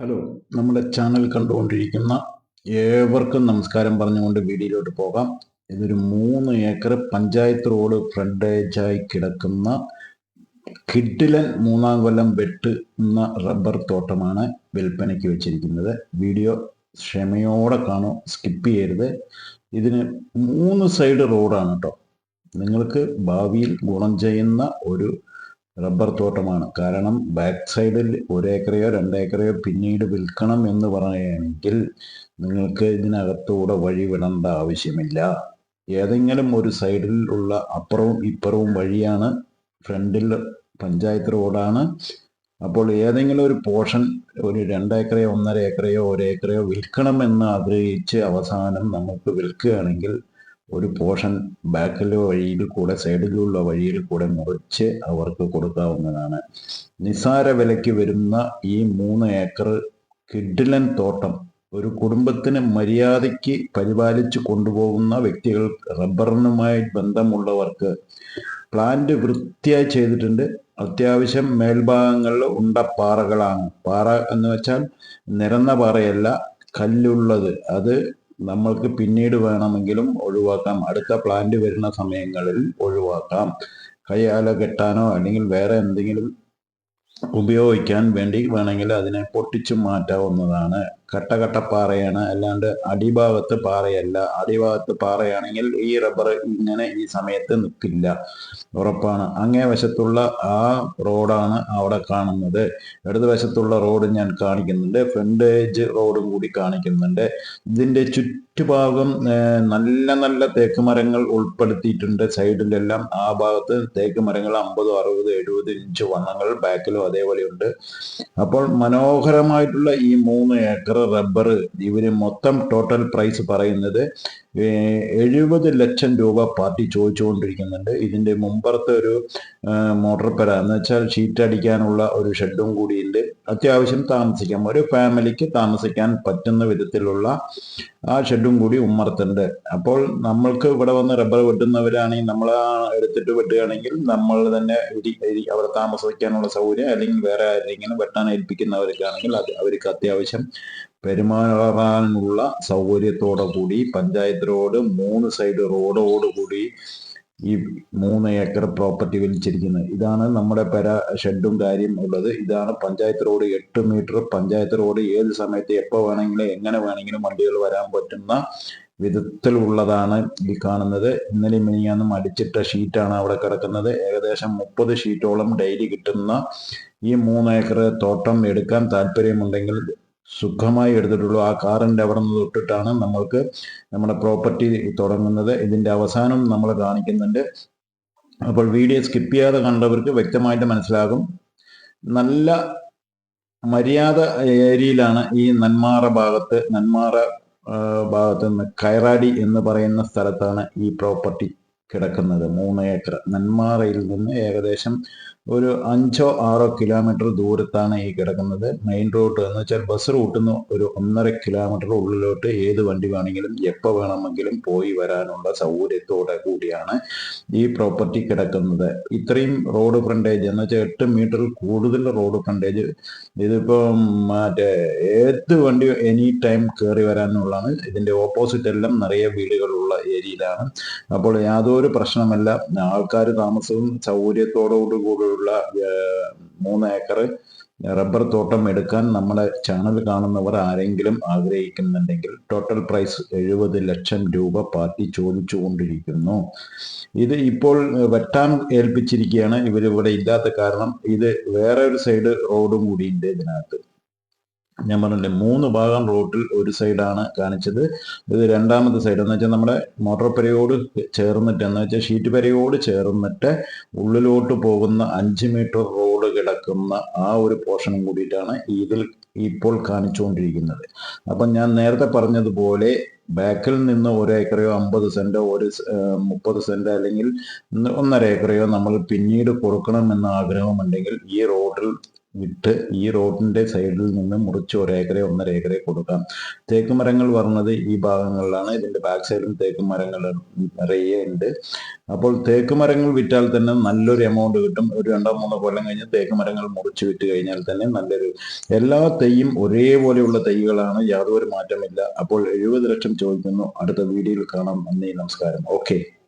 Hello. നമ്മുടെ channel കണ്ടുകൊണ്ടിരിക്കുന്ന ഏവർക്കും നമസ്കാരം പറഞ്ഞുകൊണ്ട് വീഡിയോയിലോട്ട് പോകാം. ഇതൊരു മൂന്ന് ഏക്കർ പഞ്ചായത്ത് റോഡ് ഫ്രണ്ടേജായി കിടക്കുന്ന കിഡിലൻ മൂന്നാം കൊല്ലം വെട്ടുന്ന റബ്ബർ തോട്ടമാണ് വിൽപ്പനയ്ക്ക് വെച്ചിരിക്കുന്നത്. വീഡിയോ ക്ഷമയോടെ കാണും സ്കിപ്പ് ചെയ്യരുത്. ഇതിന് മൂന്ന് സൈഡ് റോഡാണ് കേട്ടോ നിങ്ങൾക്ക് ഭാവിയിൽ ഗുണം ചെയ്യുന്ന ഒരു റബ്ബർ തോട്ടമാണ്. കാരണം ബാക്ക് സൈഡിൽ ഒരേക്കറയോ രണ്ടേക്കറയോ പിന്നീട് വിൽക്കണം എന്ന് പറയുകയാണെങ്കിൽ നിങ്ങൾക്ക് ഇതിനകത്തൂടെ വഴി വിടേണ്ട ആവശ്യമില്ല. ഏതെങ്കിലും ഒരു സൈഡിൽ ഉള്ള അപ്പുറവും ഇപ്പുറവും വഴിയാണ് ഫ്രണ്ടിൽ പഞ്ചായത്ത് റോഡാണ്. അപ്പോൾ ഏതെങ്കിലും ഒരു പോർഷൻ ഒരു രണ്ടേക്കറയോ ഒന്നര ഏക്കറയോ ഒരേക്കറയോ വിൽക്കണമെന്ന് ആഗ്രഹിച്ച് അവസാനം നമുക്ക് വിൽക്കുകയാണെങ്കിൽ ഒരു പോർഷൻ ബാക്കിലെ വഴിയിൽ കൂടെ സൈഡിലുള്ള വഴിയിൽ കൂടെ മുറിച്ച് അവർക്ക് കൊടുക്കാവുന്നതാണ്. നിസാര വിലയ്ക്ക് വരുന്ന ഈ മൂന്ന് ഏക്കർ കിഡിലൻ തോട്ടം ഒരു കുടുംബത്തിന് മര്യാദയ്ക്ക് പരിപാലിച്ച് കൊണ്ടുപോകുന്ന വ്യക്തികൾ റബ്ബറിനുമായി ബന്ധമുള്ളവർക്ക് പ്ലാന്റ് വൃത്തിയായി ചെയ്തിട്ടുണ്ട്. അത്യാവശ്യം മേൽഭാഗങ്ങളിൽ ഉണ്ട പാറകളാണ്. പാറ എന്ന് വെച്ചാൽ നിരന്ന പാറയല്ല കല്ലുള്ളത്. അത് നമ്മൾക്ക് പിന്നീട് വേണമെങ്കിലും ഒഴിവാക്കാം. അടുത്ത പ്ലാന്റ് വരുന്ന സമയങ്ങളിൽ ഒഴിവാക്കാം. കയ്യാല കെട്ടാനോ അല്ലെങ്കിൽ വേറെ എന്തെങ്കിലും ഉപയോഗിക്കാൻ വേണ്ടി വേണമെങ്കിൽ അതിനെ പൊട്ടിച്ചു മാറ്റാവുന്നതാണ്. കട്ടകട്ടപ്പാറയാണ്. അല്ലാണ്ട് അടിഭാഗത്ത് പാറയല്ല. അടിഭാഗത്ത് പാറയാണെങ്കിൽ ഈ റബ്ബർ ഇങ്ങനെ ഈ സമയത്ത് നിൽക്കില്ല. ഉറപ്പാണ്. അങ്ങേ വശത്തുള്ള ആ റോഡാണ് അവിടെ കാണുന്നത്. ഇടതുവശത്തുള്ള റോഡ് ഞാൻ കാണിക്കുന്നുണ്ട്. ഫ്രണ്ടേജ് റോഡും കൂടി കാണിക്കുന്നുണ്ട്. ഇതിന്റെ ചുറ്റുഭാഗം നല്ല നല്ല തേക്ക് മരങ്ങൾ ഉൾപ്പെടുത്തിയിട്ടുണ്ട്. സൈഡിലെല്ലാം ആ ഭാഗത്ത് തേക്ക് മരങ്ങൾ അമ്പത് അറുപത് എഴുപത് ഇഞ്ച് വണ്ണങ്ങൾ ബാക്കിലും അതേപോലെ ഉണ്ട് അപ്പോൾ മനോഹരമായിട്ടുള്ള ഈ മൂന്ന് ഏക്കർ റബ്ബർ ഇവർ മൊത്തം ടോട്ടൽ പ്രൈസ് പറയുന്നത് എഴുപത് ലക്ഷം രൂപ പാർട്ടി ചോദിച്ചുകൊണ്ടിരിക്കുന്നുണ്ട്. ഇതിന്റെ മുമ്പത്തെ ഒരു മോട്ടർ പെര എന്ന് വെച്ചാൽ ഷീറ്റ് അടിക്കാനുള്ള ഒരു ഷെഡും കൂടിയുണ്ട്. അത്യാവശ്യം താമസിക്കാം. ഒരു ഫാമിലിക്ക് താമസിക്കാൻ പറ്റുന്ന വിധത്തിലുള്ള ആ ഷെഡും കൂടി ഉമ്മർത്തുണ്ട് അപ്പോൾ നമ്മൾക്ക് ഇവിടെ വന്ന് റബ്ബർ വെട്ടുന്നവരാണെങ്കിൽ നമ്മൾ എടുത്തിട്ട് വെട്ടുകയാണെങ്കിൽ നമ്മൾ തന്നെ അവിടെ താമസിക്കാനുള്ള സൗകര്യം അല്ലെങ്കിൽ വേറെ ആരെങ്കിലും വെട്ടാൻ ഏൽപ്പിക്കുന്നവർക്കാണെങ്കിൽ അത് അവർക്ക് അത്യാവശ്യം പെരുമാറാനുള്ള സൗകര്യത്തോടെ കൂടി പഞ്ചായത്ത് റോഡ് മൂന്ന് സൈഡ് റോഡോടുകൂടി ഈ മൂന്ന് ഏക്കർ പ്രോപ്പർട്ടി വലിച്ചിരിക്കുന്നത്. ഇതാണ് നമ്മുടെ പെര ഷെഡും കാര്യം ഉള്ളത്. ഇതാണ് പഞ്ചായത്ത് റോഡ് എട്ട് മീറ്റർ. പഞ്ചായത്ത് റോഡ് ഏത് സമയത്ത് എപ്പോൾ വേണമെങ്കിലും എങ്ങനെ വേണമെങ്കിലും വണ്ടികൾ വരാൻ പറ്റുന്ന വിധത്തിലുള്ളതാണ് ഈ കാണുന്നത്. ഇന്നലെ മിനിയാന്നും അടിച്ചിട്ട ഷീറ്റാണ് അവിടെ കിടക്കുന്നത്. ഏകദേശം മുപ്പത് ഷീറ്റോളം ഡെയിലി കിട്ടുന്ന ഈ മൂന്ന് ഏക്കർ തോട്ടം എടുക്കാൻ താല്പര്യമുണ്ടെങ്കിൽ സുഖമായി എടുത്തിട്ടുള്ളൂ. ആ കാറിന്റെ അവിടെ നിന്ന് തൊട്ടിട്ടാണ് നമ്മൾക്ക് നമ്മുടെ പ്രോപ്പർട്ടി തുടങ്ങുന്നത്. ഇതിന്റെ അവസാനം നമ്മൾ കാണിക്കുന്നുണ്ട്. അപ്പോൾ വീഡിയോ സ്കിപ്പ് ചെയ്യാതെ കണ്ടവർക്ക് വ്യക്തമായിട്ട് മനസ്സിലാകും. നല്ല മര്യാദ ഏരിയയിലാണ് ഈ നന്മാറ ഭാഗത്ത് നന്മാറ ഭാഗത്ത് നിന്ന് കയറാടി എന്ന് പറയുന്ന സ്ഥലത്താണ് ഈ പ്രോപ്പർട്ടി. കിടക്കുന്നത്. മൂന്ന് ഏക്കർ. നെന്മാറയിൽ നിന്ന് ഏകദേശം ഒരു അഞ്ചോ ആറോ കിലോമീറ്റർ ദൂരത്താണ് ഈ കിടക്കുന്നത്. മെയിൻ റോഡ് എന്ന് വെച്ചാൽ ബസ് റൂട്ടിൽ നിന്ന് ഒരു ഒന്നര കിലോമീറ്റർ ഉള്ളിലോട്ട് ഏത് വണ്ടി വേണമെങ്കിലും എപ്പോൾ വേണമെങ്കിലും പോയി വരാനുള്ള സൗകര്യത്തോടെ കൂടിയാണ് ഈ പ്രോപ്പർട്ടി കിടക്കുന്നത്. ഇത്രയും റോഡ് ഫ്രണ്ടേജ് എന്ന് വെച്ചാൽ എട്ട് മീറ്റർ കൂടുതൽ റോഡ് ഫ്രണ്ടേജ്. ഇതിപ്പോൾ മറ്റേ ഏത് വണ്ടി എനി ടൈം കയറി വരാനുള്ളതാണ് ഇതിന്റെ ഓപ്പോസിറ്റ് എല്ലാം നിറയെ വീടുകളുള്ള ഏരിയയിലാണ്. അപ്പോൾ യാതൊരു പ്രശ്നമല്ല. ആൾക്കാർ താമസവും സൗകര്യത്തോടു കൂടിയുള്ള മൂന്ന് ഏക്കർ റബ്ബർ തോട്ടം എടുക്കാൻ നമ്മുടെ ചാനൽ കാണുന്നവർ ആരെങ്കിലും ആഗ്രഹിക്കുന്നുണ്ടെങ്കിൽ ടോട്ടൽ പ്രൈസ് എഴുപത് ലക്ഷം രൂപ പാർട്ടി ചോദിച്ചു കൊണ്ടിരിക്കുന്നു ഇത് ഇപ്പോൾ വെട്ടാൻ ഏൽപ്പിച്ചിരിക്കുകയാണ്. ഇവരിവിടെ ഇല്ലാത്ത കാരണം ഇത് വേറെ ഒരു സൈഡ് റോഡും കൂടിയുണ്ട് ഇതിനകത്ത്. ഞാൻ പറഞ്ഞില്ലേ മൂന്ന് ഭാഗം റോട്ടിൽ ഒരു സൈഡാണ് കാണിച്ചത്. ഇത് രണ്ടാമത്തെ സൈഡ് എന്ന് വെച്ചാൽ നമ്മുടെ മോട്ടോർ പരയോട് ചേർന്നിട്ട് എന്ന് വെച്ചാൽ ഷീറ്റ് പരയോട് ചേർന്നിട്ട് ഉള്ളിലോട്ട് പോകുന്ന അഞ്ച് മീറ്റർ റോഡ് കിടക്കുന്ന ആ ഒരു പോർഷനും കൂടിയിട്ടാണ് ഇതിൽ ഇപ്പോൾ കാണിച്ചുകൊണ്ടിരിക്കുന്നത്. അപ്പം ഞാൻ നേരത്തെ പറഞ്ഞതുപോലെ ബാക്കിൽ നിന്ന് ഒരു ഏക്കറയോ അമ്പത് സെന്റോ ഒരു മുപ്പത് സെന്റോ അല്ലെങ്കിൽ ഒന്നര ഏക്കറയോ നമ്മൾ പിന്നീട് കൊടുക്കണമെന്ന് ആഗ്രഹമുണ്ടെങ്കിൽ ഈ റോഡിൽ വിട്ട് ഈ റോഡിന്റെ സൈഡിൽ നിന്ന് മുറിച്ച് ഒരേക്കറെ ഒന്നര ഏക്കറെ കൊടുക്കാം. തേക്ക് മരങ്ങൾ പറഞ്ഞത് ഈ ഭാഗങ്ങളിലാണ്. ഇതിന്റെ ബാക്ക് സൈഡിലും തേക്ക് മരങ്ങൾ നിറയെ ഉണ്ട്. അപ്പോൾ തേക്ക് മരങ്ങൾ വിറ്റാൽ തന്നെ നല്ലൊരു എമൗണ്ട് കിട്ടും. ഒരു രണ്ടോ മൂന്നോ കൊല്ലം കഴിഞ്ഞ് തേക്ക് മരങ്ങൾ മുറിച്ച് വിറ്റ് കഴിഞ്ഞാൽ തന്നെ നല്ലൊരു എല്ലാ തെയ്യും ഒരേപോലെയുള്ള തൈകളാണ്. യാതൊരു മാറ്റമില്ല. അപ്പോൾ എഴുപത് ലക്ഷം ചോദിക്കുന്നു. അടുത്ത വീഡിയോയിൽ കാണാം. നന്ദി നമസ്കാരം. ഓക്കെ